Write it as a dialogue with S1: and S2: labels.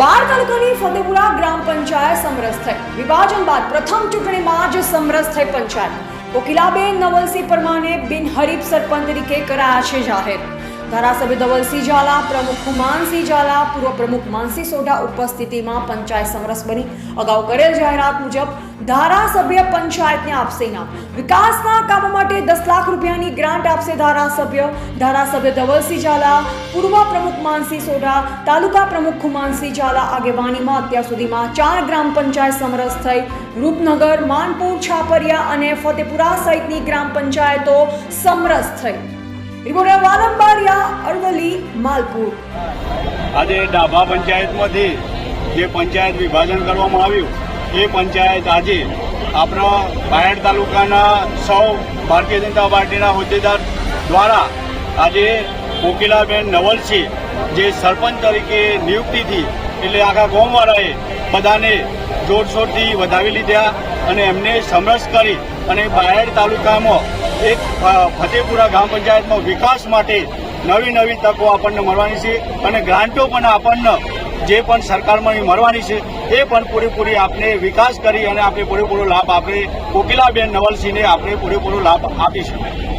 S1: બાર તાલુકાની ફતેપુરા ગ્રામ પંચાયત સમરસ થઈ. વિભાજન બાદ પ્રથમ ચૂંટણીમાં જ સમરસ થઈ પંચાયત. કોકિલાબેન નવલસિંહ પરમાને બિનહરીફ સરપંચ તરીકે કરાયા છે જાહેર. ધારાસભ્ય ધવલસિંહ ઝાલા, પ્રમુખ હુમાનસિંહ ઝાલા, પૂર્વ પ્રમુખ માનસી સોઢા ઉપસ્થિતિમાં પંચાયત સમરસ બની. અગાઉ કરેલ જાહેરાત મુજબ ધારાસભ્ય પંચાયતને આપશે ઇનામ. વિકાસના કામો માટે દસ લાખ રૂપિયાની ગ્રાન્ટ આપશે ધારાસભ્ય. ધારાસભ્ય ધવલસિંહ ઝાલા, પૂર્વ પ્રમુખ માનસિંહ સોઢા, તાલુકા પ્રમુખ ખુમાનસિંહ ઝાલા આગેવાનીમાં અત્યાર સુધીમાં ચાર ગ્રામ પંચાયત સમરસ થઈ. રૂપનગર, માનપુર, છાપરિયા અને ફતેપુરા સહિતની ગ્રામ પંચાયતો સમરસ થઈ. રિપોર્ટર વાલંબારિયા અરવલી માલપુર.
S2: આજે ડાભા પંચાયતમાંથી જે પંચાયત વિભાજન કરવામાં આવ્યું, એ પંચાયત આજે આપણા બાયડ તાલુકાના સૌ ભારતીય જનતા પાર્ટીના હોદ્દેદાર દ્વારા આજે કોકિલાબેન નવલસિંહ, જે સરપંચ તરીકે નિયુક્તિથી એટલે આખા ગામવાળાએ બધાને જોરશોરથી વધાવી લીધા અને એમને સમરસ કરી અને બાયડ તાલુકામાં એક ફતેપુરા ગ્રામ પંચાયતમાં વિકાસ માટે નવી નવી તકો આપણને મળવાની છે અને ગ્રાન્ટો પણ આપણને જે પણ સરકારમાં મળવાની છે, એ પણ પૂરેપૂરી આપણે વિકાસ કરી અને આપણે પૂરેપૂરો લાભ આપણે કોકિલાબેન નવલસિંહને આપણે પૂરેપૂરો લાભ આપીશું